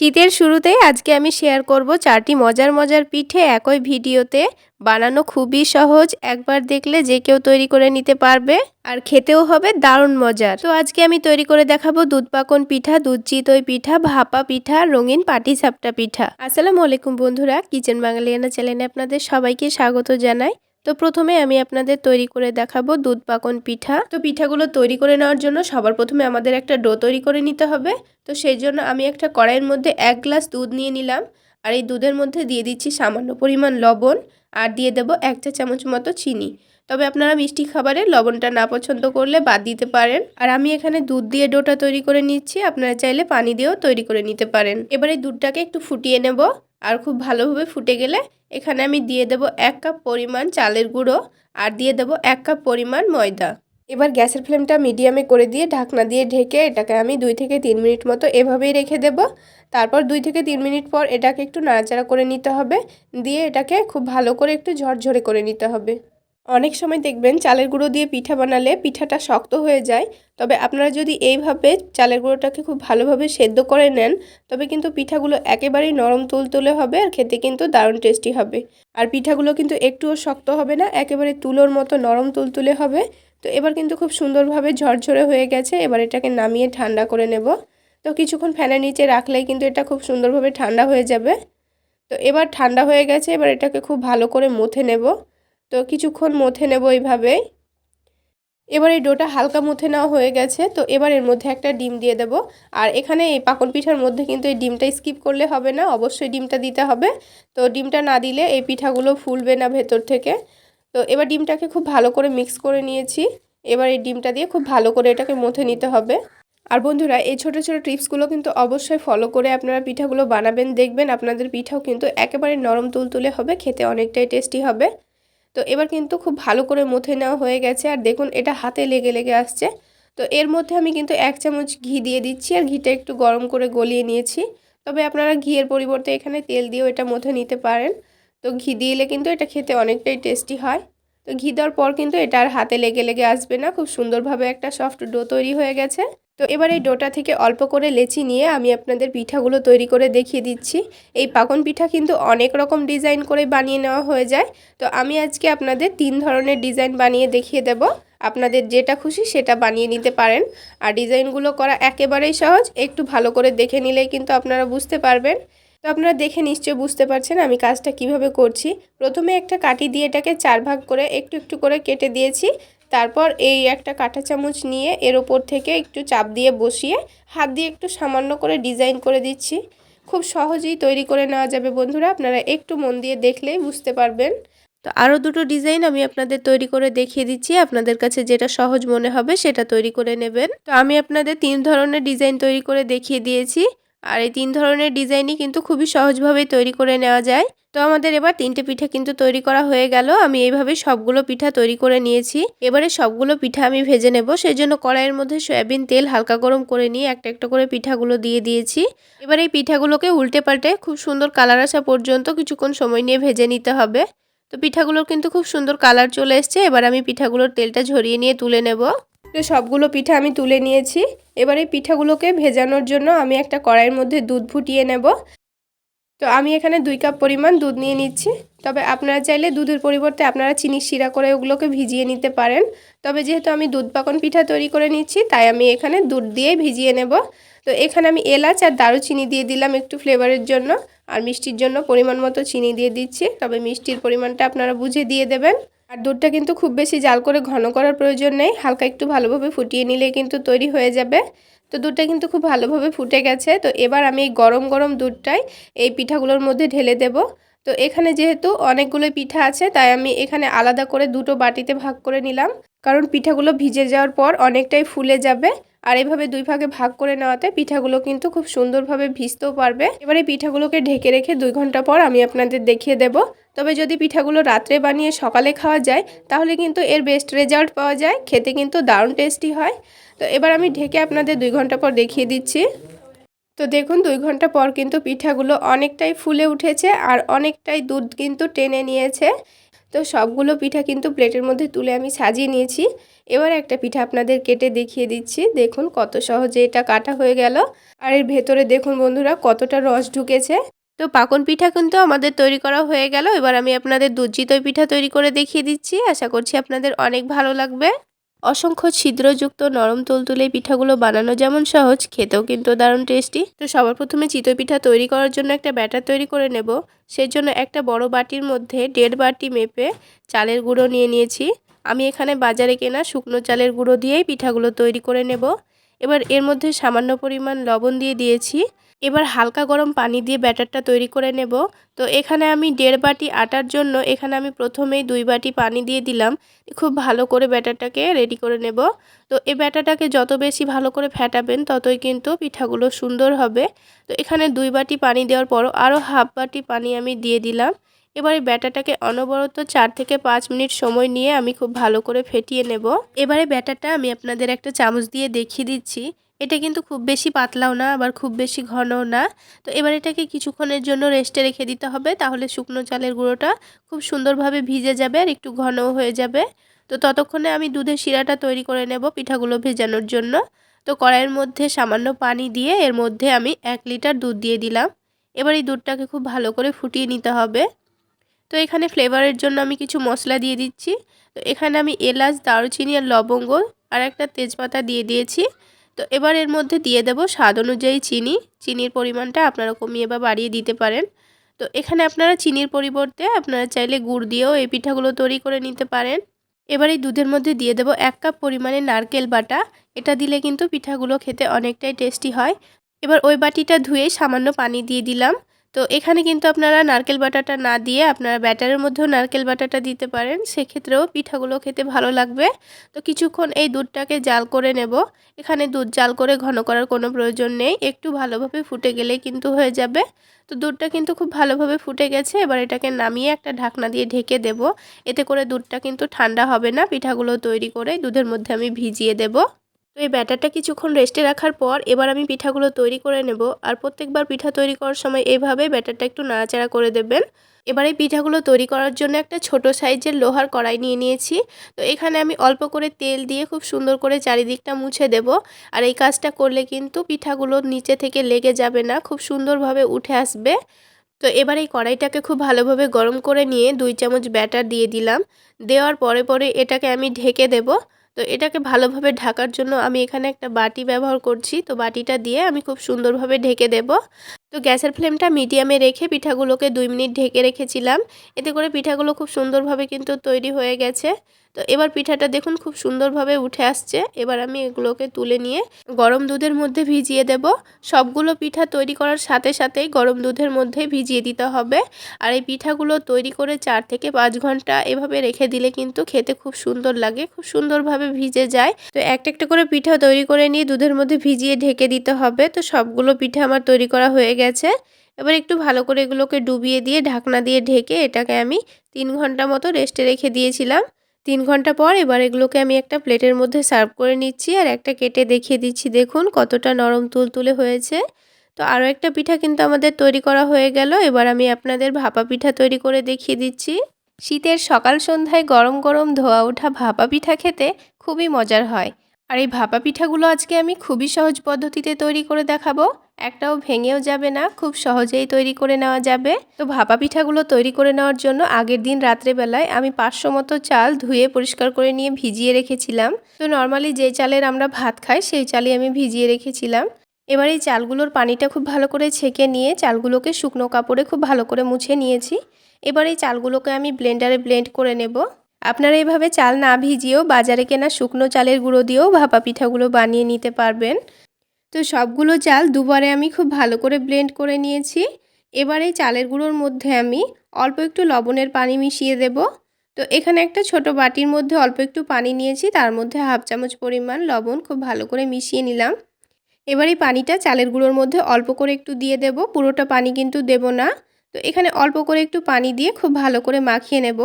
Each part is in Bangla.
শীতের শুরুতেই আজকে আমি শেয়ার করব চারটি মজার মজার পিঠে একই ভিডিওতে। বানানো খুবই সহজ, একবার দেখলে যে কেউ তৈরি করে নিতে পারবে, আর খেতেও হবে দারুণ মজার। তো আজকে আমি তৈরি করে দেখাবো দুধ পাকন পিঠা, দুধ চিতই পিঠা, ভাপা পিঠা, রঙিন পাটি সাপটা পিঠা। আসসালামু আলাইকুম বন্ধুরা, কিচেন বাঙালিয়ানা চ্যানেলে আপনাদের সবাইকে স্বাগত জানাই। তো প্রথমে আমি আপনাদের তৈরি করে দেখাবো দুধ পাকন পিঠা। তো পিঠাগুলো তৈরি করে নেওয়ার জন্য সবার প্রথমে আমাদের একটা ডো তৈরি করে নিতে হবে। তো সেই জন্য আমি একটা কড়াইয়ের মধ্যে এক গ্লাস দুধ নিয়ে নিলাম। আর এই দুধের মধ্যে দিয়ে দিচ্ছি সামান্য পরিমাণ লবণ। আর দিয়ে দেবো এক চা চামচ মতো চিনি। তবে আপনারা মিষ্টি খাবারে লবণটা না পছন্দ করলে বাদ দিতে পারেন। আর আমি এখানে দুধ দিয়ে ডোটা তৈরি করে নিচ্ছি। আপনারা চাইলে পানি দিয়েও তৈরি করে নিতে পারেন। এবারে দুধটাকে একটু ফুটিয়ে নেব। আর খুব ভালোভাবে ফুটে গেলে এখানে আমি দিয়ে দেব এক কাপ পরিমাণ চালের গুঁড়ো আর দিয়ে দেব এক কাপ পরিমাণ ময়দা। এবার গ্যাসের ফ্লেমটা মিডিয়ামে করে দিয়ে ঢাকনা দিয়ে ঢেকে এটাকে আমি দুই থেকে তিন মিনিট মতো এভাবেই রেখে দেব। তারপর দুই থেকে তিন মিনিট পর এটাকে একটু নাড়াচাড়া করে নিতে হবে। দিয়ে এটাকে খুব ভালো করে একটু ঝরঝরে করে নিতে হবে। অনেক সময় দেখবেন চালের গুঁড়ো দিয়ে পিঠা বানালে পিঠাটা শক্ত হয়ে যায়। তবে আপনারা যদি এইভাবে চালের গুঁড়োটাকে খুব ভালোভাবে সেদ্ধ করে নেন, তবে কিন্তু পিঠাগুলো একেবারেই নরম তুলতুলে হবে আর খেতে কিন্তু দারুণ টেস্টি হবে। আর পিঠাগুলো কিন্তু একটুও শক্ত হবে না, একেবারে তুলোর মতো নরম তুলতুলে হবে। তো এবার কিন্তু খুব সুন্দরভাবে ঝরঝরে হয়ে গেছে, এবার এটাকে নামিয়ে ঠান্ডা করে নেব। তো কিছুক্ষণ ফ্যানের নিচে রাখলেই কিন্তু এটা খুব সুন্দরভাবে ঠান্ডা হয়ে যাবে। তো এবার ঠান্ডা হয়ে গেছে, এবার এটাকে খুব ভালো করে মুথে নেব। তো কিছুক্ষণ মথে নেব এইভাবে। এবার এই ডোটা হালকা মুথে নেওয়া হয়ে গেছে, তো এবার এর মধ্যে একটা ডিম দিয়ে দেব। আর এখানে এই পাকন পিঠার মধ্যে কিন্তু এই ডিমটা স্কিপ করলে হবে না, অবশ্যই ডিমটা দিতে হবে। তো ডিমটা না দিলে এই পিঠাগুলো ফুলবে না ভেতর থেকে। তো এবার ডিমটাকে খুব ভালো করে মিক্স করে নিয়েছি। এবার এই ডিমটা দিয়ে খুব ভালো করে এটাকে মথে নিতে হবে। আর বন্ধুরা, এই ছোটো ছোটো টিপসগুলো কিন্তু অবশ্যই ফলো করে আপনারা পিঠাগুলো বানাবেন, দেখবেন আপনাদের পিঠাও কিন্তু একেবারে নরম তুলতুলে হবে, খেতে অনেকটাই টেস্টি হবে। তো এবার কিন্তু খুব ভালো করে মুথে নেওয়া হয়ে গেছে। আর দেখুন, এটা হাতে লেগে লেগে আসছে। তো এর মধ্যে আমি কিন্তু এক চামচ ঘি দিয়ে দিচ্ছি। আর ঘিটা একটু গরম করে গলিয়ে নিয়েছি। তবে আপনারা ঘিয়ের পরিবর্তে এখানে তেল দিয়েও এটা মুথে নিতে পারেন। তো ঘি দিলে কিন্তু এটা খেতে অনেকটাই টেস্টি হয়। তো ঘি দেওয়ার পর কিন্তু এটা আর হাতে লেগে লেগে আসবে না। খুব সুন্দরভাবে একটা সফট ডো তৈরি হয়ে গেছে। তো এবার এই ডোটা থেকে অল্প করে লেচি নিয়ে আমি আপনাদের পিঠাগুলো তৈরি করে দেখিয়ে দিচ্ছি। এই পাকন পিঠা কিন্তু অনেক রকম ডিজাইন করে বানিয়ে নেওয়া হয়ে যায়। তো আমি আজকে আপনাদের তিন ধরনের ডিজাইন বানিয়ে দেখিয়ে দেব। আপনাদের যেটা খুশি সেটা বানিয়ে নিতে পারেন। আর ডিজাইনগুলো করা একেবারেই সহজ। একটু ভালো করে দেখে নিলেই কিন্তু আপনারা বুঝতে পারবেন। তো আপনারা দেখে নিশ্চয় বুঝতে পারছেন আমি কাজটা কীভাবে করছি। প্রথমে একটা কাটি দিয়ে এটাকে চার ভাগ করে একটু একটু করে কেটে দিয়েছি। তারপর এই একটা কাঁটা চামচ নিয়ে এর ওপর থেকে একটু চাপ দিয়ে বসিয়ে হাত দিয়ে একটু সামান্য করে ডিজাইন করে দিচ্ছি। খুব সহজেই তৈরি করে নেওয়া যাবে বন্ধুরা, আপনারা একটু মন দিয়ে দেখলেই বুঝতে পারবেন। তো আরও দুটো ডিজাইন আমি আপনাদের তৈরি করে দেখিয়ে দিচ্ছি, আপনাদের কাছে যেটা সহজ মনে হবে সেটা তৈরি করে নেবেন। তো আমি আপনাদের তিন ধরনের ডিজাইন তৈরি করে দেখিয়ে দিয়েছি, আর এই তিন ধরনের ডিজাইনই কিন্তু খুবই সহজভাবেই তৈরি করে নেওয়া যায়। তো আমাদের এবার তিনটে পিঠা কিন্তু তৈরি করা হয়ে গেল। আমি এইভাবে সবগুলো পিঠা তৈরি করে নিয়েছি। এবারে সবগুলো পিঠা আমি ভেজে নেব। সেই জন্য কড়াইয়ের মধ্যে সয়াবিন তেল হালকা গরম করে নিয়ে একটা একটা করে পিঠাগুলো দিয়ে দিয়েছি। এবার এই পিঠাগুলোকে উল্টে পাল্টে খুব সুন্দর কালার আসা পর্যন্ত কিছুক্ষণ সময় নিয়ে ভেজে নিতে হবে। তো পিঠাগুলোর কিন্তু খুব সুন্দর কালার চলে এসছে। এবার আমি পিঠাগুলোর তেলটা ঝরিয়ে নিয়ে তুলে নেব। তো সবগুলো পিঠা আমি তুলে নিয়েছি। এবার এই পিঠাগুলোকে ভেজানোর জন্য আমি একটা কড়াইয়ের মধ্যে দুধ ফুটিয়ে নেব। তো আমি এখানে দুই কাপ পরিমাণ দুধ নিয়ে নিচ্ছি। তবে আপনারা চাইলে দুধের পরিবর্তে আপনারা চিনি শিরা করে ওগুলোকে ভিজিয়ে নিতে পারেন। তবে যেহেতু আমি দুধ পাকন পিঠা তৈরি করে নিচ্ছি, তাই আমি এখানে দুধ দিয়ে ভিজিয়ে নেব। তো এখানে আমি এলাচ আর দারুচিনি দিয়ে দিলাম একটু ফ্লেভারের জন্য। আর মিষ্টির জন্য পরিমাণ মতো চিনি দিয়ে দিচ্ছি। তবে মিষ্টির পরিমাণটা আপনারা বুঝে দিয়ে দেবেন। আর দুধটা কিন্তু খুব বেশি জাল করে ঘন করার প্রয়োজন নেই। হালকা একটু ভালোভাবে ফুটিয়ে নিলে কিন্তু তৈরি হয়ে যাবে। তো দুধটা কিন্তু খুব ভালোভাবে ফুটে গেছে। তো এবার আমি এই গরম গরম দুধটাই এই পিঠাগুলোর মধ্যে ঢেলে দেব। তো এখানে যেহেতু অনেকগুলো পিঠা আছে, তাই আমি এখানে আলাদা করে দুটো বাটিতে ভাগ করে নিলাম। কারণ পিঠাগুলো ভিজে যাওয়ার পর অনেকটাই ফুলে যাবে। আর এভাবে দুই ভাগে ভাগ করে নেওয়াতে পিঠাগুলো কিন্তু খুব সুন্দরভাবে ভিজতেও পারবে। এবারে পিঠাগুলোকে ঢেকে রেখে দুই ঘণ্টা পর আমি আপনাদের দেখিয়ে দেব। তবে যদি পিঠাগুলো রাত্রে বানিয়ে সকালে খাওয়া যায়, তাহলে কিন্তু এর বেস্ট রেজাল্ট পাওয়া যায়। খেতে কিন্তু দারুণ টেস্টি হয়। তো এবার আমি ঢেকে আপনাদের দুই ঘণ্টা পর দেখিয়ে দিচ্ছি। তো দেখুন, দুই ঘণ্টা পর কিন্তু পিঠাগুলো অনেকটাই ফুলে উঠেছে আর অনেকটাই দুধ কিন্তু টেনে নিয়েছে। তো সবগুলো পিঠা কিন্তু প্লেটের মধ্যে তুলে আমি সাজিয়ে নিয়েছি। এবার একটা পিঠা আপনাদের কেটে দেখিয়ে দিচ্ছি। দেখুন কত সহজে এটা কাটা হয়ে গেল। আর এর ভেতরে দেখুন বন্ধুরা কতটা রস ঢুকেছে। তো পাকন পিঠা কিন্তু আমাদের তৈরি করা হয়ে গেল। এবার আমি আপনাদের দুধ পিঠা তৈরি করে দেখিয়ে দিচ্ছি। আশা করছি আপনাদের অনেক ভালো লাগবে। অসংখ্য ছিদ্রযুক্ত নরম তুলতুলে পিঠাগুলো বানানো যেমন সহজ, খেতেও কিন্তু দারুণ টেস্টি। তো সবার প্রথমে চিতই পিঠা তৈরি করার জন্য একটা ব্যাটার তৈরি করে নেব। সেই জন্য একটা বড় বাটির মধ্যে দেড় বাটি মেপে চালের গুঁড়ো নিয়ে নিয়েছি। আমি এখানে বাজারে কেনা শুকনো চালের গুঁড়ো দিয়েই পিঠাগুলো তৈরি করে নেব। এবার এর মধ্যে সামান্য পরিমাণ লবণ দিয়ে দিয়েছি। এবার হালকা গরম পানি দিয়ে ব্যাটারটা তৈরি করে নেব। তো এখানে আমি দেড় বাটি আটার জন্য এখানে আমি প্রথমেই দুই বাটি পানি দিয়ে দিলাম। খুব ভালো করে ব্যাটারটাকে রেডি করে নেব। তো এই ব্যাটারটাকে যত বেশি ভালো করে ফ্যাটাবেন ততই কিন্তু পিঠাগুলো সুন্দর হবে। তো এখানে দুই বাটি পানি দেওয়ার পরও আরও হাফ বাটি পানি আমি দিয়ে দিলাম। এবার ব্যাটারটাকে অনবরত চার থেকে পাঁচ মিনিট সময় নিয়ে আমি খুব ভালো করে ফেটিয়ে নেব। এবারে ব্যাটারটা আমি আপনাদের একটা চামচ দিয়ে দেখিয়ে দিচ্ছি। এটা কিন্তু খুব বেশি পাতলাও না, আবার খুব বেশি ঘনও না। তো এবার এটাকে কিছুক্ষণের জন্য রেস্টে রেখে দিতে হবে, তাহলে শুকনো চালের গুঁড়োটা খুব সুন্দরভাবে ভিজে যাবে আর একটু ঘনও হয়ে যাবে। তো ততক্ষণে আমি দুধের শিরাটা তৈরি করে নেব পিঠাগুলো ভেজানোর জন্য। তো কড়াইয়ের মধ্যে সামান্য পানি দিয়ে এর মধ্যে আমি এক লিটার দুধ দিয়ে দিলাম। এবার এই দুধটাকে খুব ভালো করে ফুটিয়ে নিতে হবে। তো এখানে ফ্লেভারের জন্য আমি কিছু মশলা দিয়ে দিচ্ছি। তো এখানে আমি এলাচ, দারুচিনি আর লবঙ্গ আর একটা তেজপাতা দিয়ে দিয়েছি। তো এবার এর মধ্যে দিয়ে দেব স্বাদ অনুযায়ী চিনি। চিনির পরিমাণটা আপনারা কমিয়ে বা বাড়িয়ে দিতে পারেন। তো এখানে আপনারা চিনির পরিবর্তে আপনারা চাইলে গুড় দিয়েও এই পিঠাগুলো তৈরি করে নিতে পারেন। এবার এই দুধের মধ্যে দিয়ে দেব এক কাপ পরিমাণে নারকেল বাটা। এটা দিলে কিন্তু পিঠাগুলো খেতে অনেকটাই টেস্টি হয়। এবার ওই বাটিটা ধুয়ে সামান্য পানি দিয়ে দিলাম। তো এখানে কিন্তু আপনারা নারকেল বাটাটা না দিয়ে আপনারা ব্যাটারের মধ্যেও নারকেল বাটাটা দিতে পারেন। সেক্ষেত্রেও পিঠাগুলো খেতে ভালো লাগবে। তো কিছুক্ষণ এই দুধটাকে জাল করে নেব। এখানে দুধ জাল করে ঘন করার কোনো প্রয়োজন নেই। একটু ভালোভাবে ফুটে গেলে কিন্তু হয়ে যাবে। তো দুধটা কিন্তু খুব ভালোভাবে ফুটে গেছে। এবার এটাকে নামিয়ে একটা ঢাকনা দিয়ে ঢেকে দেব। এতে করে দুধটা কিন্তু ঠান্ডা হবে না। পিঠাগুলো তৈরি করে দুধের মধ্যে আমি ভিজিয়ে দেবো। এই ব্যাটারটা কিছুক্ষণ রেস্টে রাখার পর এবার আমি পিঠাগুলো তৈরি করে নেব আর প্রত্যেকবার পিঠা তৈরি করার সময় এইভাবে ব্যাটারটা একটু নাড়াচাড়া করে দেবেন। এবার এই পিঠাগুলো তৈরি করার জন্য একটা ছোট সাইজের লোহার কড়াই নিয়ে নিয়েছি। তো এখানে আমি অল্প করে তেল দিয়ে খুব সুন্দর করে চারিদিকটা মুছে দেব। আর এই কাজটা করলে কিন্তু পিঠাগুলো নিচে থেকে লেগে যাবে না, খুব সুন্দরভাবে উঠে আসবে। তো এবার এই কড়াইটাকে খুব ভালোভাবে গরম করে নিয়ে দুই চামচ ব্যাটার দিয়ে দিলাম। দেওয়ার পরে পরে এটাকে আমি ঢেকে দেবো। তো এটাকে ভালোভাবে ঢাকার জন্য আমি এখানে একটা বাটি ব্যবহার করছি। তো বাটিটা দিয়ে আমি খুব সুন্দরভাবে ঢেকে দেব। তো গ্যাসের ফ্লেমটা মিডিয়ামে রেখে পিঠাগুলোকে দুই মিনিট ঢেকে রেখেছিলাম। এতে করে পিঠাগুলো খুব সুন্দরভাবে কিন্তু তৈরি হয়ে গেছে। তো এবার পিঠাটা দেখুন খুব সুন্দরভাবে উঠে আসছে। এবার আমি এগুলোকে তুলে নিয়ে গরম দুধের মধ্যে ভিজিয়ে দেব। সবগুলো পিঠা তৈরি করার সাথে সাথেই গরম দুধের মধ্যে ভিজিয়ে দিতে হবে। আর এই পিঠাগুলো তৈরি করে চার থেকে পাঁচ ঘণ্টা এভাবে রেখে দিলে কিন্তু খেতে খুব সুন্দর লাগে, খুব সুন্দরভাবে ভিজে যায়। তো একটা একটা করে পিঠা তৈরি করে নিয়ে দুধের মধ্যে ভিজিয়ে ঢেকে দিতে হবে। তো সবগুলো পিঠা আমার তৈরি করা হয়ে গেছে। এবার একটু ভালো করে এগুলোকে ডুবিয়ে দিয়ে ঢাকনা দিয়ে ঢেকে এটাকে আমি তিন ঘণ্টা মতো রেস্টে রেখে দিয়েছিলাম। তিন ঘণ্টা পর এবার এগুলোকে আমি একটা প্লেটের মধ্যে সার্ভ করে নিচ্ছি আর একটা কেটে দেখিয়ে দিচ্ছি। দেখুন কতটা নরম তুলতুলে হয়েছে। তো আরও একটা পিঠা কিন্তু আমাদের তৈরি করা হয়ে গেল। এবার আমি আপনাদের ভাপা পিঠা তৈরি করে দেখিয়ে দিচ্ছি। শীতের সকাল সন্ধ্যায় গরম গরম ধোয়া ওঠা ভাপা পিঠা খেতে খুবই মজার হয়। আর এই ভাপা পিঠাগুলো আজকে আমি খুবই সহজ পদ্ধতিতে তৈরি করে দেখাবো। একটাও ভেঙেও যাবে না, খুব সহজেই তৈরি করে নেওয়া যাবে। তো ভাপা পিঠাগুলো তৈরি করে নেওয়ার জন্য আগের দিন রাত্রেবেলায় আমি পাঁচশো মতো চাল ধুয়ে পরিষ্কার করে নিয়ে ভিজিয়ে রেখেছিলাম। তো নর্মালি যে চালের আমরা ভাত খাই, সেই চালই আমি ভিজিয়ে রেখেছিলাম। এবার এই চালগুলোর পানিটা খুব ভালো করে ছেঁকে নিয়ে চালগুলোকে শুকনো কাপড়ে খুব ভালো করে মুছে নিয়েছি। এবার এই চালগুলোকে আমি ব্লেন্ডারে ব্লেন্ড করে নেব। আপনারা এভাবে চাল না ভিজিয়েও বাজারে কেনা শুকনো চালের গুঁড়ো দিয়েও ভাপা পিঠাগুলো বানিয়ে নিতে পারবেন। তো সবগুলো চাল দুবারে আমি খুব ভালো করে ব্লেন্ড করে নিয়েছি। এবারে চালের গুঁড়োর মধ্যে আমি অল্প একটু লবণের পানি মিশিয়ে দেব। তো এখানে একটা ছোট বাটির মধ্যে অল্প একটু পানি নিয়েছি, তার মধ্যে হাফ চামচ পরিমাণ লবণ খুব ভালো করে মিশিয়ে নিলাম। এবার এই পানিটা চালের গুঁড়োর মধ্যে অল্প করে একটু দিয়ে দেব, পুরোটা পানি কিন্তু দেব না। তো এখানে অল্প করে একটু পানি দিয়ে খুব ভালো করে মাখিয়ে নেব।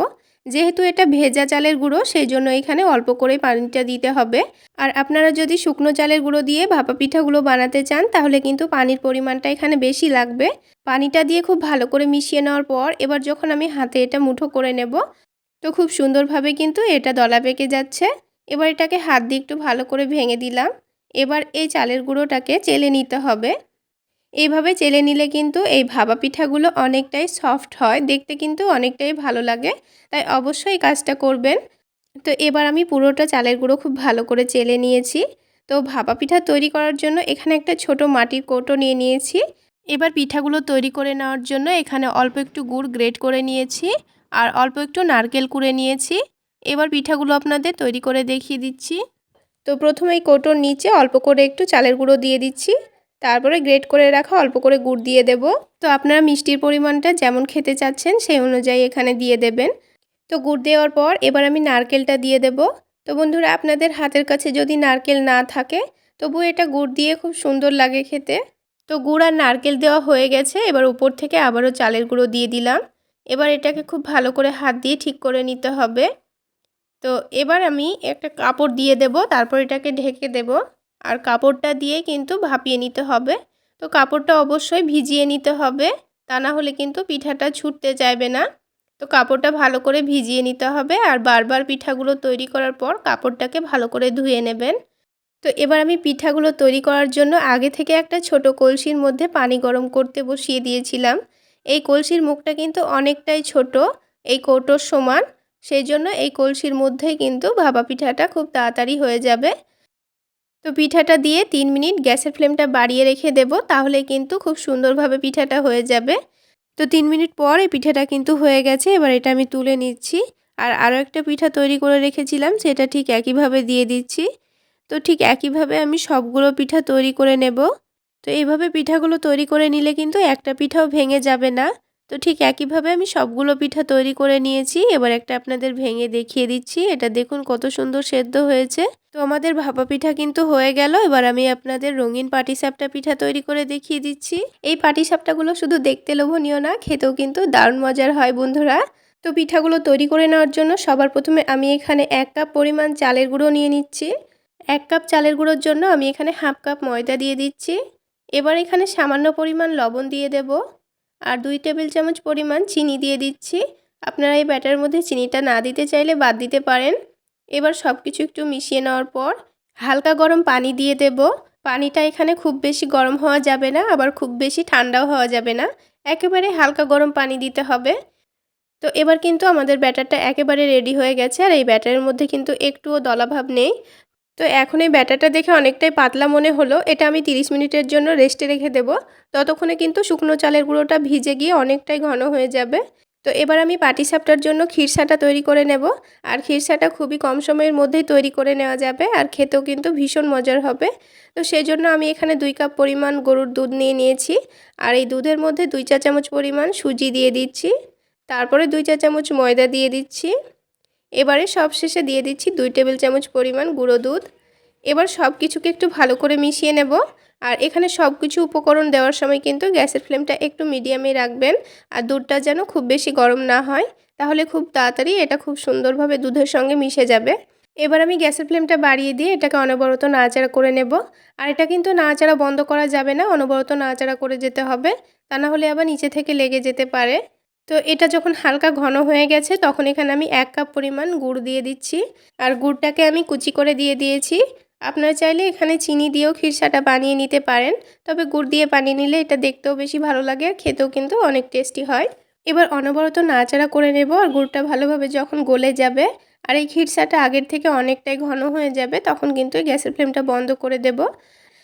যেহেতু এটা ভেজা চালের গুঁড়ো সেই জন্য এখানে অল্প করে পানিটা দিতে হবে। আর আপনারা যদি শুকনো চালের গুঁড়ো দিয়ে ভাপা পিঠাগুলো বানাতে চান, তাহলে কিন্তু পানির পরিমাণটা এখানে বেশি লাগবে। পানিটা দিয়ে খুব ভালো করে মিশিয়ে নেওয়ার পর, এবার যখন আমি হাতে এটা মুঠো করে নেব, তো খুব সুন্দরভাবে কিন্তু এটা দলা পেকে যাচ্ছে। এবার এটাকে হাত দিয়ে একটু ভালো করে ভেঙে দিলাম। এবার এই চালের গুঁড়োটাকে চেলে নিতে হবে। এইভাবে চেলে নিলে কিন্তু এই ভাবা পিঠাগুলো অনেকটাই সফট হয়, দেখতে কিন্তু অনেকটাই ভালো লাগে, তাই অবশ্যই কাজটা করবেন। তো এবার আমি পুরোটা চালের গুঁড়ো খুব ভালো করে চেলে নিয়েছি। তো ভাপা পিঠা তৈরি করার জন্য এখানে একটা ছোট মাটির কৌটো নিয়ে নিয়েছি। এবার পিঠাগুলো তৈরি করে নেওয়ার জন্য এখানে অল্প একটু গুড় গ্রেট করে নিয়েছি আর অল্প একটু নারকেল কুড়ে নিয়েছি। এবার পিঠাগুলো আপনাদের তৈরি করে দেখিয়ে দিচ্ছি। তো প্রথমে এই কৌটোর নিচে অল্প করে একটু চালের গুঁড়ো দিয়ে দিচ্ছি। তারপরে গ্রেট করে রাখা, অল্প করে গুড় দিয়ে দেব। তো আপনারা মিষ্টির পরিমাণটা যেমন খেতে চাচ্ছেন, সেই অনুযায়ী এখানে দিয়ে দেবেন। তো গুড় দেওয়ার পর এবার আমি নারকেলটা দিয়ে দেব। তো বন্ধুরা, আপনাদের হাতের কাছে যদি নারকেল না থাকে, তবু এটা গুড় দিয়ে খুব সুন্দর লাগে খেতে। তো গুড় আর নারকেল দেওয়া হয়ে গেছে, এবার উপর থেকে আবারও চালের গুঁড়ো দিয়ে দিলাম। এবার এটাকে খুব ভালো করে হাত দিয়ে ঠিক করে নিতে হবে। তো এবার আমি একটা কাপড় দিয়ে দেব, তারপর এটাকে ঢেকে দেব। আর কাপড়টা দিয়ে কিন্তু ভাপিয়ে নিতে হবে। তো কাপড়টা অবশ্যই ভিজিয়ে নিতে হবে। তা না হলে কিন্তু পিঠাটা ছুটতে চাইবে না। তো কাপড়টা ভালো করে ভিজিয়ে নিতে হবে আর বারবার পিঠাগুলো তৈরি করার পর কাপড়টাকে ভালো করে ধুয়ে নেবেন। তো এবার আমি পিঠাগুলো তৈরি করার জন্য আগে থেকে একটা ছোট কলসির মধ্যে পানি গরম করতে বসিয়ে দিয়েছিলাম। এই কলসির মুখটা কিন্তু অনেকটাই ছোট, এই কৌটোর সমান। সেই জন্য এই কলসির মধ্যেই কিন্তু ভাপা পিঠাটা খুব তাড়াতাড়ি হয়ে যাবে। তো পিঠাটা দিয়ে তিন মিনিট গ্যাসের ফ্লেমটা বাড়িয়ে রেখে দেব, তাহলে কিন্তু খুব সুন্দরভাবে পিঠাটা হয়ে যাবে। তো তিন মিনিট পর এই পিঠাটা কিন্তু হয়ে গেছে, এবার এটা আমি তুলে নিচ্ছি। আর আরও একটা পিঠা তৈরি করে রেখেছিলাম, সেটা ঠিক একইভাবে দিয়ে দিচ্ছি। তো ঠিক একইভাবে আমি সবগুলো পিঠা তৈরি করে নেব। তো এইভাবে পিঠাগুলো তৈরি করে নিলে কিন্তু একটা পিঠাও ভেঙে যাবে না। তো ঠিক একইভাবে আমি সবগুলো পিঠা তৈরি করে নিয়েছি। এবার একটা আপনাদের ভেঙে দেখিয়ে দিচ্ছি। এটা দেখুন কত সুন্দর সেদ্ধ হয়েছে। তো আমাদের ভাপা পিঠা কিন্তু হয়ে গেল। এবার আমি আপনাদের রঙিন পাটিসাপটা পিঠা তৈরি করে দেখিয়ে দিচ্ছি। এই পাটিসাপটাগুলো শুধু দেখতে লোভনীয় না, খেতেও কিন্তু দারুণ মজার হয় বন্ধুরা। তো পিঠাগুলো তৈরি করে নেওয়ার জন্য সবার প্রথমে আমি এখানে এক কাপ পরিমাণ চালের গুঁড়ো নিয়ে নিচ্ছি। এক কাপ চালের গুঁড়োর জন্য আমি এখানে হাফ কাপ ময়দা দিয়ে দিচ্ছি। এবার এখানে সামান্য পরিমাণ লবণ দিয়ে দেব। আর দুই টেবিল চামচ পরিমাণ চিনি দিয়ে দিচ্ছি। আপনারা এই ব্যাটার মধ্যে চিনিটা না দিতে চাইলে বাদ দিতে পারেন। এবার সব কিছু একটু মিশিয়ে নেওয়ার পর হালকা গরম পানি দিয়ে দেব। পানিটা এখানে খুব বেশি গরম হওয়া যাবে না, আবার খুব বেশি ঠান্ডাও হওয়া যাবে না। একেবারে হালকা গরম পানি দিতে হবে। তো এবার কিন্তু আমাদের ব্যাটারটা একেবারে রেডি হয়ে গেছে, আর এই ব্যাটারের মধ্যে কিন্তু একটুও দলাভাব নেই। তো এখন এই ব্যাটারটা দেখে অনেকটাই পাতলা মনে হলো। এটা আমি 30 মিনিটের জন্য রেস্টে রেখে দেব। ততক্ষণে কিন্তু শুকনো চালের গুঁড়োটা ভিজে গিয়ে অনেকটাই ঘন হয়ে যাবে। তো এবার আমি পাটিসাপটার জন্য ক্ষীরসাটা তৈরি করে নেব। আর ক্ষীরসাটা খুবই কম সময়ের মধ্যেই তৈরি করে নেওয়া যাবে। আর খেতেও কিন্তু ভীষণ মজার হবে। তো সেই জন্য আমি এখানে দুই কাপ পরিমাণ গরুর দুধ নিয়ে নিয়েছি। আর এই দুধের মধ্যে দুই চা চামচ পরিমাণ সুজি দিয়ে দিচ্ছি। তারপরে দুই চা চামচ ময়দা দিয়ে দিচ্ছি। এবারে সব শেষে দিয়ে দিচ্ছি দুই টেবিল চামচ পরিমাণ গুঁড়ো দুধ। এবার সব কিছুকে একটু ভালো করে মিশিয়ে নেব। আর এখানে সব কিছু উপকরণ দেওয়ার সময় কিন্তু গ্যাসের ফ্লেমটা একটু মিডিয়ামে রাখবেন। আর দুধটা যেন খুব বেশি গরম না হয়, তাহলে খুব তাড়াতাড়ি এটা খুব সুন্দরভাবে দুধের সঙ্গে মিশে যাবে। এবার আমি গ্যাসের ফ্লেমটা বাড়িয়ে দিয়ে এটাকে অনবরত নাড়াচাড়া করে নেব। আর এটা কিন্তু নাড়াচাড়া বন্ধ করা যাবে না, অনবরত নাড়াচাড়া করে যেতে হবে। তা না হলে আবার নিচে থেকে লেগে যেতে পারে। তো এটা যখন হালকা ঘন হয়ে গেছে, তখন এখানে আমি এক কাপ পরিমাণ গুড় দিয়ে দিচ্ছি। আর গুড়টাকে আমি কুচি করে দিয়ে দিয়েছি। আপনারা চাইলে এখানে চিনি দিয়েও খিরসাটা বানিয়ে নিতে পারেন। তবে গুড় দিয়ে বানিয়ে নিলে এটা দেখতেও বেশি ভালো লাগে আর খেতেও কিন্তু অনেক টেস্টি হয়। এবার অনবরত নাড়াচাড়া করে নেব আর গুড়টা ভালোভাবে যখন গলে যাবে আর এই খিরসাটা আগের থেকে অনেকটাই ঘন হয়ে যাবে, তখন কিন্তু গ্যাসের ফ্লেমটা বন্ধ করে দেব।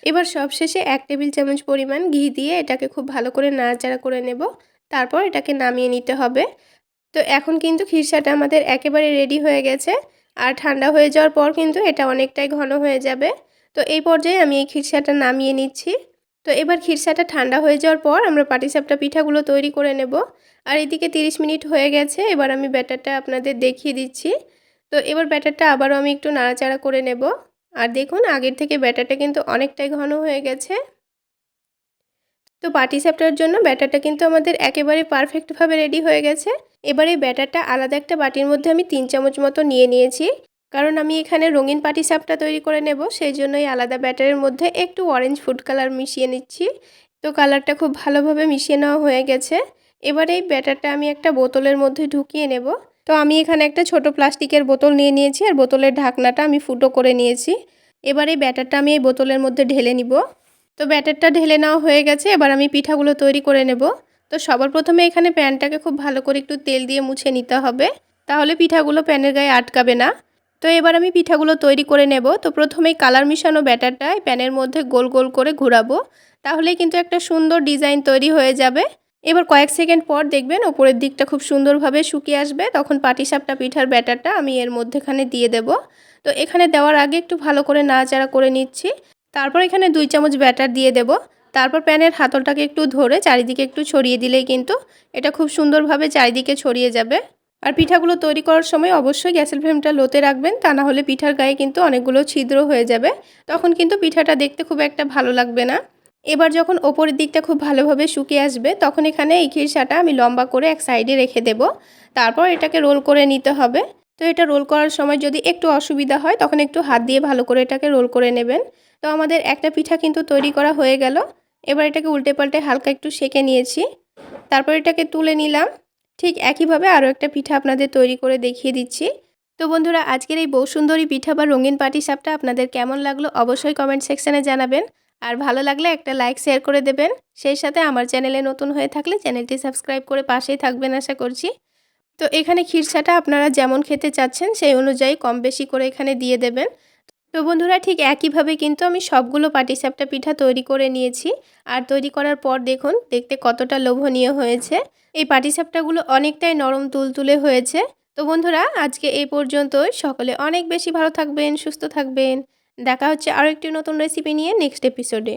এবার সবশেষে এক টেবিল চামচ পরিমাণ ঘি দিয়ে এটাকে খুব ভালো করে নাড়াচাড়া করে নেব। তারপর এটাকে নামিয়ে নিতে হবে। তো এখন কিন্তু খিরসাটা আমাদের একেবারে রেডি হয়ে গেছে। আর ঠান্ডা হয়ে যাওয়ার পর কিন্তু এটা অনেকটাই ঘন হয়ে যাবে। তো এই পর্যায়ে আমি এই খিরসাটা নামিয়ে নিচ্ছি। তো এবার খিরসাটা ঠান্ডা হয়ে যাওয়ার পর আমরা পাটিসাপটা পিঠাগুলো তৈরি করে নেব। আর এদিকে 30 মিনিট হয়ে গেছে, এবার আমি ব্যাটারটা আপনাদের দেখিয়ে দিচ্ছি। তো এবার ব্যাটারটা আবারও আমি একটু নাড়াচাড়া করে নেব। আর দেখুন আগের থেকে ব্যাটারটা কিন্তু অনেকটাই ঘন হয়ে গেছে। তো পাটি সাপটার জন্য ব্যাটারটা কিন্তু আমাদের একেবারে পারফেক্টভাবে রেডি হয়ে গেছে। এবার এই ব্যাটারটা আলাদা একটা বাটির মধ্যে আমি তিন চামচ মতো নিয়ে নিয়েছি। কারণ আমি এখানে রঙিন পাটি সাপটা তৈরি করে নেব, সেই জন্যই আলাদা ব্যাটারের মধ্যে একটু অরেঞ্জ ফুড কালার মিশিয়ে নিচ্ছি। তো কালারটা খুব ভালোভাবে মিশিয়ে নেওয়া হয়ে গেছে। এবার এই ব্যাটারটা আমি একটা বোতলের মধ্যে ঢুকিয়ে নেব। তো আমি এখানে একটা ছোট প্লাস্টিকের বোতল নিয়ে নিয়েছি, আর বোতলের ঢাকনাটা আমি ফুটো করে নিয়েছি। এবার এই ব্যাটারটা আমি এই বোতলের মধ্যে ঢেলে নিব। তো ব্যাটারটা ঢেলে নেওয়া হয়ে গেছে, এবার আমি পিঠাগুলো তৈরি করে নেব। তো সবার প্রথমে এখানে প্যানটাকে খুব ভালো করে একটু তেল দিয়ে মুছে নিতে হবে, তাহলে পিঠাগুলো প্যানের গায়ে আটকাবে না। তো এবার আমি পিঠাগুলো তৈরি করে নেব। তো প্রথমেই কালার মিশানো ব্যাটারটা প্যানের মধ্যে গোল গোল করে ঘোরাবো, তাহলেই কিন্তু একটা সুন্দর ডিজাইন তৈরি হয়ে যাবে। এবার কয়েক সেকেন্ড পর দেখবেন ওপরের দিকটা খুব সুন্দরভাবে শুকিয়ে আসবে, তখন পাটিসাপটা পিঠার ব্যাটারটা আমি এর মধ্যেখানে দিয়ে দেব। তো এখানে দেওয়ার আগে একটু ভালো করে নাড়াচাড়া করে নিচ্ছি। তারপর এখানে দুই চামচ ব্যাটার দিয়ে দেব। তারপর প্যানের হাতলটাকে একটু ধরে চারিদিকে একটু ছড়িয়ে দিলেই কিন্তু এটা খুব সুন্দরভাবে চারিদিকে ছড়িয়ে যাবে। আর পিঠাগুলো তৈরি করার সময় অবশ্যই গ্যাসের ফ্লেমটা লোতে রাখবেন, তা না হলে পিঠার গায়ে কিন্তু অনেকগুলো ছিদ্র হয়ে যাবে। তখন কিন্তু পিঠাটা দেখতে খুব একটা ভালো লাগবে না। এবার যখন ওপরের দিকটা খুব ভালোভাবে শুকিয়ে আসবে, তখন এখানে এই খিরসাটা আমি লম্বা করে এক সাইডে রেখে দেব। তারপর এটাকে রোল করে নিতে হবে। তো এটা রোল করার সময় যদি একটু অসুবিধা হয়, তখন একটু হাত দিয়ে ভালো করে এটাকে রোল করে নেবেন। তো আমাদের একটা পিঠা কিন্তু তৈরি করা হয়ে গেল। এবার এটাকে উল্টে পাল্টে হালকা একটু সেকে নিয়েছি। তারপর এটাকে তুলে নিলাম। ঠিক একইভাবে আরও একটা পিঠা আপনাদের তৈরি করে দেখিয়ে দিচ্ছি। তো বন্ধুরা, আজকের এই সুন্দরী পিঠা বা রঙিন পাটি সাপটা আপনাদের কেমন লাগল অবশ্যই কমেন্ট সেকশানে জানাবেন। আর ভালো লাগলে একটা লাইক, শেয়ার করে দেবেন। সেই সাথে আমার চ্যানেলে নতুন হয়ে থাকলে চ্যানেলটি সাবস্ক্রাইব করে পাশেই থাকবেন আশা করছি। তো এখানে খিরসাটা আপনারা যেমন খেতে চাচ্ছেন, সেই অনুযায়ী কম বেশি করে এখানে দিয়ে দেবেন। তো বন্ধুরা ঠিক একইভাবে কিন্তু আমি সবগুলো পাটিসাপটা পিঠা তৈরি করে নিয়েছি। আর তৈরি করার পর দেখুন, দেখতে কতটা লোভনীয় হয়েছে। এই পাটিসাপটাগুলো অনেকটাই নরম তুলতুলে হয়েছে। তো বন্ধুরা, আজকে এই পর্যন্ত সকলে অনেক বেশি ভালো থাকবেন, সুস্থ থাকবেন। দেখা হচ্ছে আরও একটি নতুন রেসিপি নিয়ে নেক্সট এপিসোডে